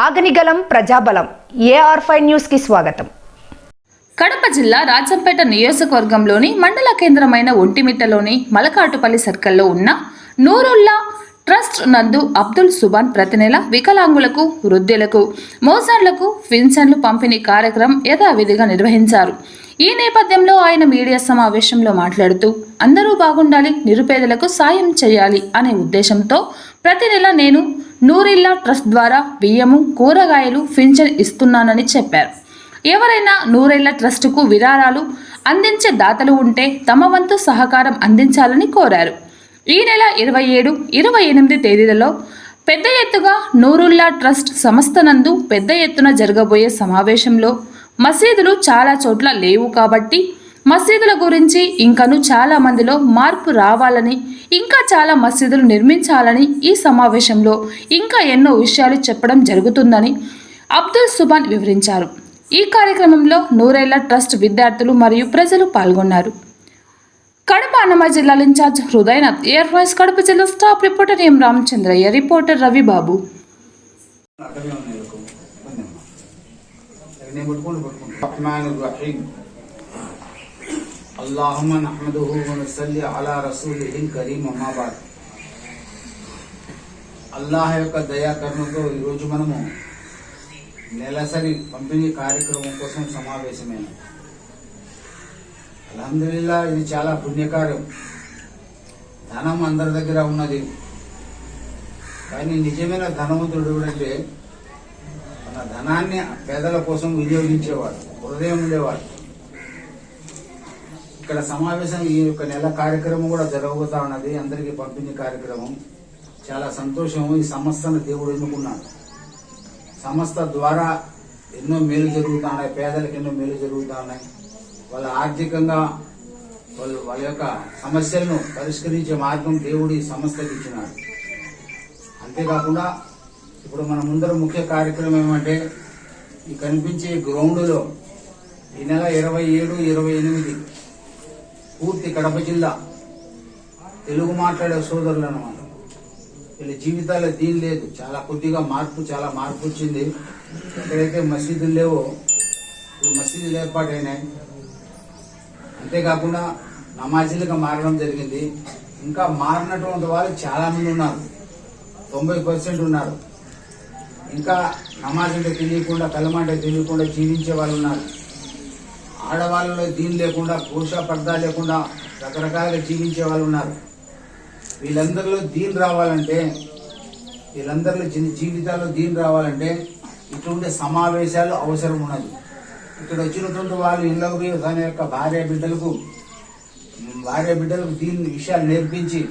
ఆగనిగలం ప్రజాబలం. AR five న్యూస్కి స్వాగతం. కడప జిల్లా రాజంపేట నియోజకవర్గంలోని మండల కేంద్రమైన ఒంటిమిట్టలోని మలకాటుపల్లి సర్కిల్లో ఉన్న నూరుల్లా ట్రస్ట్ నందు అబ్దుల్ సుబాన్ ప్రతి నెల వికలాంగులకు వృద్ధులకు మోసార్లకు పింఛన్లు పంపిణీ కార్యక్రమం యథావిధిగా నిర్వహించారు. ఈ నేపథ్యంలో ఆయన మీడియా సమావేశంలో మాట్లాడుతూ అందరూ బాగుండాలి నిరుపేదలకు సాయం చేయాలి అనే ఉద్దేశంతో ప్రతి నెల నేను నూరిల్లా ట్రస్ట్ ద్వారా బియ్యము కూరగాయలు పింఛన్ ఇస్తున్నానని చెప్పారు. ఎవరైనా నూరేళ్ళ ట్రస్టుకు విరాళాలు అందించే దాతలు ఉంటే తమ వంతు సహకారం అందించాలని కోరారు. ఈ నెల ఇరవై ఏడు ఇరవై ఎనిమిది తేదీలలో పెద్ద ఎత్తుగా నూరుల్లా ట్రస్ట్ సంస్థ నందు పెద్ద ఎత్తున జరగబోయే సమావేశంలో మసీదులు చాలా చోట్ల లేవు కాబట్టి మసీదుల గురించి ఇంకను చాలా మందిలో మార్పు రావాలని ఇంకా చాలా మసీదులు నిర్మించాలని ఈ సమావేశంలో ఇంకా ఎన్నో విషయాలు చెప్పడం జరుగుతుందని అబ్దుల్ సుబాన్ వివరించారు. ఈ కార్యక్రమంలో నూరేళ్ళ ట్రస్ట్ విద్యార్థులు మరియు ప్రజలు పాల్గొన్నారు. కడప అన్నమయ్య జిల్లాల incharge Hridayanath air force Kadapa జిల్లా staff reporter M Ramachandraiah reporter Ravibabu. اللهم نحمده ونصلي على అలా الكريم కరీం అమ్మాబాద్ అల్లాహ్ యొక్క దయాకరణతో ఈరోజు మనము నెలసరి పంపిణీ కార్యక్రమం కోసం సమావేశమైన. అల్హమ్దులిల్లా ఇది చాలా పుణ్యకార్యం. ధనం అందరి దగ్గర ఉన్నది. కానీ నిజమైన ధనవంతుడు అంటే మన ధనాన్ని పేదల కోసం వినియోగించేవాడు హృదయం ఉండేవాడు. ఇక్కడ సమావేశం ఈ యొక్క నెల కార్యక్రమం కూడా జరగబోతా ఉన్నది. అందరికీ పంపిణీ కార్యక్రమం. చాలా సంతోషం. ఈ సంస్థను దేవుడు ఎన్నుకున్నాడు. సంస్థ ద్వారా ఎన్నో మేలు జరుగుతూ ఉన్నాయి. పేదలకు ఎన్నో మేలు జరుగుతూ ఉన్నాయి. వాళ్ళ ఆర్థికంగా వాళ్ళు వాళ్ళ యొక్క సమస్యలను పరిష్కరించే మార్గం దేవుడు ఈ సంస్థకి ఇచ్చినాడు. అంతేకాకుండా ఇప్పుడు మన ముందర ముఖ్య కార్యక్రమం ఏమంటే ఈ కనిపించే గ్రౌండ్లో ఈ నెల ఇరవై ఏడు ఇరవై ఎనిమిది పూర్తి కడప జిల్లా. తెలుగు మాట్లాడే సోదరులు అనమాట వీళ్ళ జీవితాల్లో దీని లేదు. చాలా కొద్దిగా మార్పు చాలా మార్పు వచ్చింది. ఎక్కడైతే మసీదులు లేవో ఇప్పుడు మసీదులు ఏర్పాటైనాయి. అంతేకాకుండా నమాజీలుగా మారడం జరిగింది. ఇంకా మారినటువంటి వాళ్ళు చాలామంది ఉన్నారు. తొంభై పర్సెంట్ ఉన్నారు. ఇంకా నమాజ్ అంటే తెలియకుండా కలమ అంటే తెలియకుండా జీవించే వాళ్ళు ఉన్నారు. ఆడవాళ్ళలో దీని లేకుండా పురుష పర్దా లేకుండా రకరకాలుగా జీవించే వాళ్ళు ఉన్నారు. వీళ్ళందరిలో దీని రావాలంటే వీళ్ళందరిలో జీ- జీవితాల్లో దీని రావాలంటే ఇటువంటి సమావేశాలు అవసరం ఉన్నది. ఇక్కడ వచ్చినటువంటి వాళ్ళు ఇళ్ళకు పోయి తన యొక్క భార్య బిడ్డలకు భార్య బిడ్డలకు దీని విషయాలు నేర్పించి